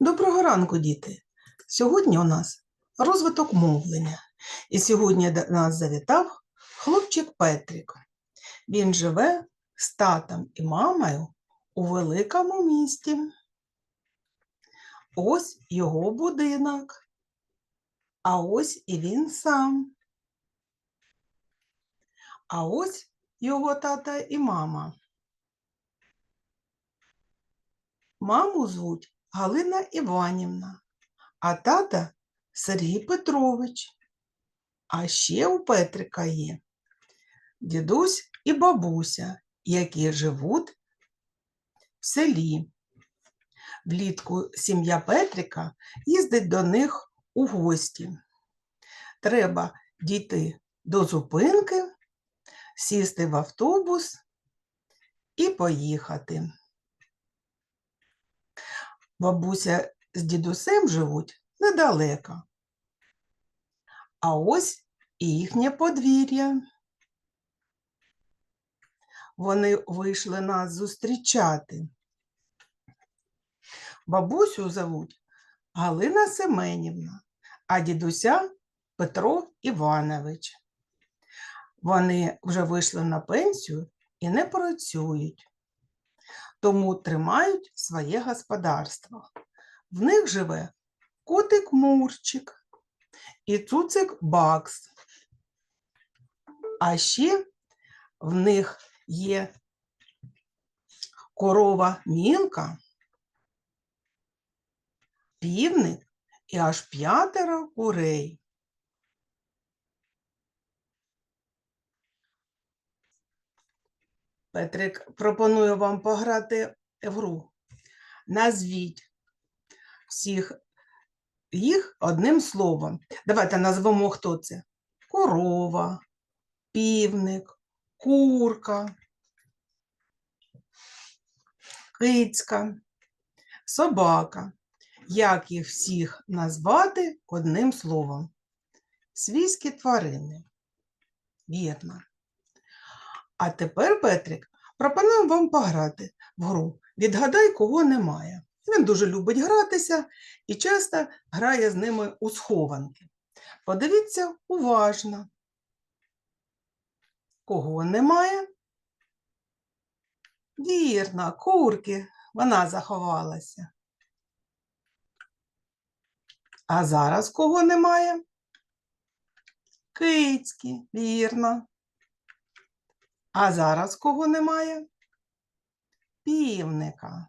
Доброго ранку, діти! Сьогодні у нас розвиток мовлення. І сьогодні до нас завітав хлопчик Петрик. Він живе з татом і мамою у великому місті. Ось його будинок. А ось і він сам. А ось його тата і мама. Маму звуть Галина Іванівна, а тата Сергій Петрович. А ще у Петрика є дідусь і бабуся, які живуть в селі. Влітку сім'я Петрика їздить до них у гості. Треба дійти до зупинки, сісти в автобус і поїхати. Бабуся з дідусем живуть недалеко. А ось і їхнє подвір'я. Вони вийшли нас зустрічати. Бабусю зовуть Галина Семенівна, а дідуся Петро Іванович. Вони вже вийшли на пенсію і не працюють тому тримають своє господарство. В них живе котик Мурчик і цуцик Бакс. А ще в них є корова Мілка, півник і аж п'ятеро курей. Петрик пропоную вам пограти в гру. Назвіть всіх їх одним словом. Давайте назвемо, хто це. Корова, півник, курка, кицька, собака. Як їх всіх назвати одним словом? Свійські тварини. Вірно. А тепер, Петрик, пропоную вам пограти в гру. Відгадай, кого немає. Він дуже любить гратися і часто грає з ними у схованки. Подивіться уважно. Кого немає? Вірно, курки, вона заховалася. А зараз кого немає? Кицьки, вірно. А зараз кого немає? Півника.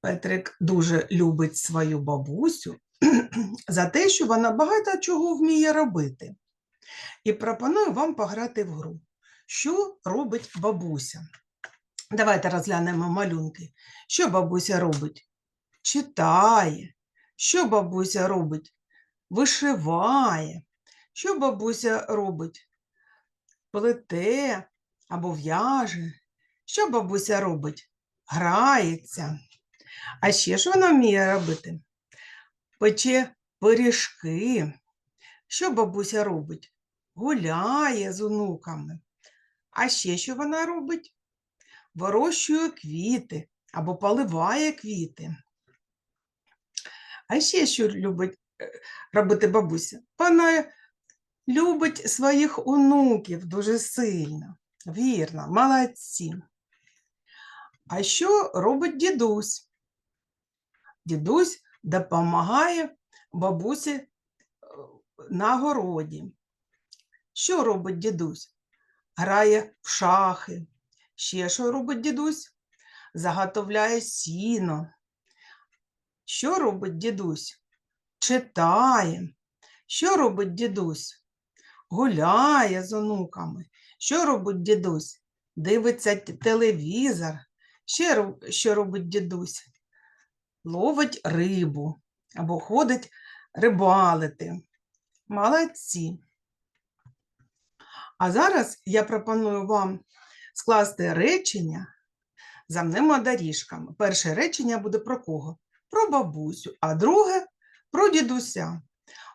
Петрик дуже любить свою бабусю за те, що вона багато чого вміє робити. І пропоную вам пограти в гру. Що робить бабуся? Давайте розглянемо малюнки. Що бабуся робить? Читає. Що бабуся робить? Вишиває. Що бабуся робить? Плете або в'яже. Що бабуся робить? Грається. А ще що вона вміє робити? Пече пиріжки. Що бабуся робить? Гуляє з онуками. А ще що вона робить? Вирощує квіти або поливає квіти. А ще що любить е, робити бабуся? Вона любить своїх онуків дуже сильно. Вірно, молодці. А що робить дідусь? Дідусь допомагає бабусі е, на городі. Що робить дідусь? Грає в шахи. Ще що робить дідусь? Заготовляє сіно. Що робить дідусь? Читає. Що робить дідусь? Гуляє з онуками. Що робить дідусь? Дивиться телевізор. Ще що робить дідусь? Ловить рибу або ходить рибалити. Молодці. А зараз я пропоную вам скласти речення за замнемо доріжками. Перше речення буде про кого? Про бабусю, а друге про дідуся.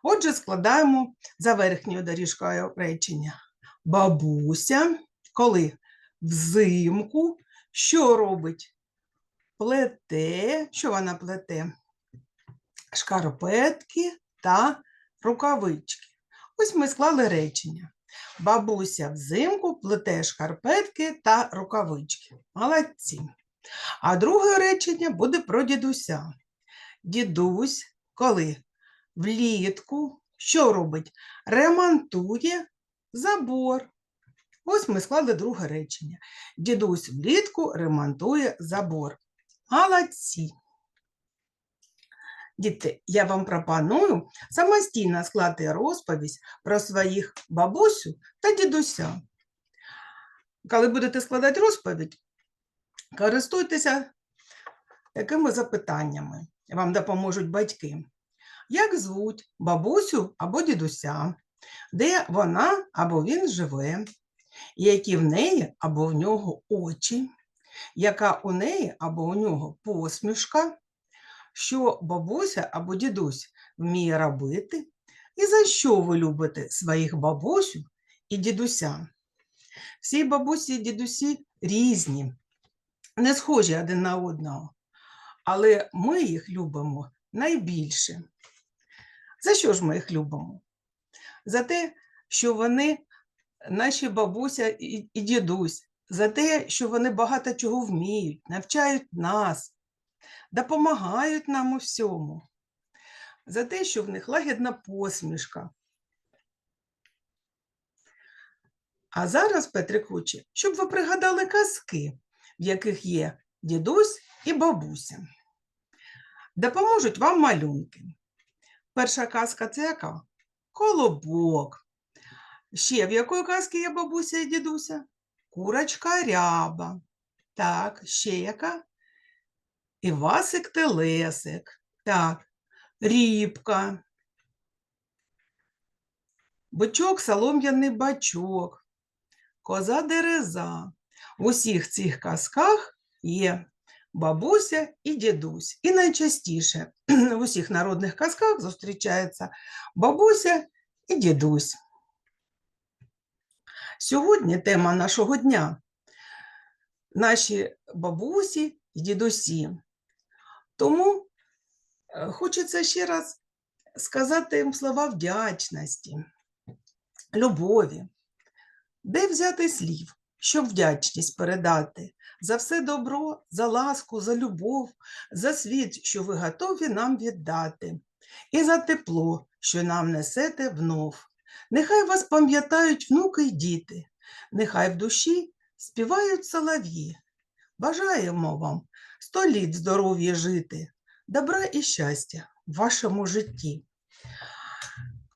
Отже, складаємо за верхньою доріжкою речення. Бабуся, коли взимку, що робить? плете, що вона плете? Шкарпетки та рукавички. Ось ми склали речення. Бабуся взимку плете шкарпетки та рукавички. Молодці. А друге речення буде про дідуся. Дідусь, коли влітку, що робить? Ремонтує забор. Ось ми склали друге речення. Дідусь влітку ремонтує забор. Молодці. Діти, я вам пропоную самостійно склати розповідь про своїх бабусю та дідуся. Коли будете складати розповідь, користуйтеся такими запитаннями. Вам допоможуть батьки. Як звуть бабусю або дідуся? Де вона або він живе? Які в неї або в нього очі? Яка у неї або у нього посмішка? Що бабуся або дідусь вміє робити? І за що ви любите своїх бабусю і дідуся? Всі бабусі і дідусі різні, не схожі один на одного, але ми їх любимо найбільше. За що ж ми їх любимо? За те, що вони наші бабуся і, дідусь, за те, що вони багато чого вміють, навчають нас, допомагають нам у всьому, за те, що в них лагідна посмішка. А зараз, Петрик хоче, щоб ви пригадали казки, в яких є дідусь і бабуся. Допоможуть вам малюнки. Перша казка це яка? Колобок. Ще в якої казки є бабуся і дідуся? Курочка ряба. Так, ще яка? Івасик Телесик. Так, рібка. Бичок солом'яний бачок. Коза дереза. В усіх цих казках є бабуся і дідусь. І найчастіше в усіх народних казках зустрічається бабуся і дідусь. Сьогодні тема нашого дня наші бабусі і дідусі. Тому е, хочеться ще раз сказати їм слова вдячності, любові. Де взяти слів, щоб вдячність передати за все добро, за ласку, за любов, за світ, що ви готові нам віддати, і за тепло, що нам несете внов. Нехай вас пам'ятають внуки й діти, нехай в душі співають солов'ї. Бажаємо вам сто літ здоров'я жити, добра і щастя в вашому житті.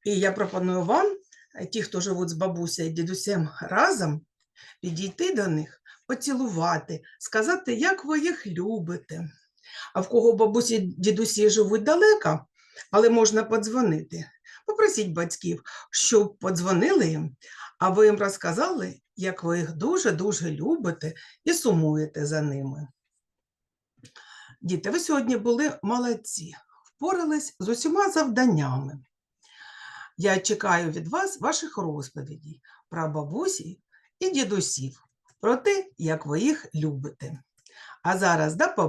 І я пропоную вам, ті, хто живуть з бабусею і дідусем разом, підійти до них, поцілувати, сказати, як ви їх любите. А в кого бабусі дідусі живуть далеко, але можна подзвонити. Попросіть батьків, щоб подзвонили їм, а ви їм розказали, як ви їх дуже-дуже любите і сумуєте за ними. Діти, ви сьогодні були молодці, впорались з усіма завданнями. Я чекаю від вас ваших розповідей про бабусі і дідусів, про те, як ви їх любите. А зараз до побачення.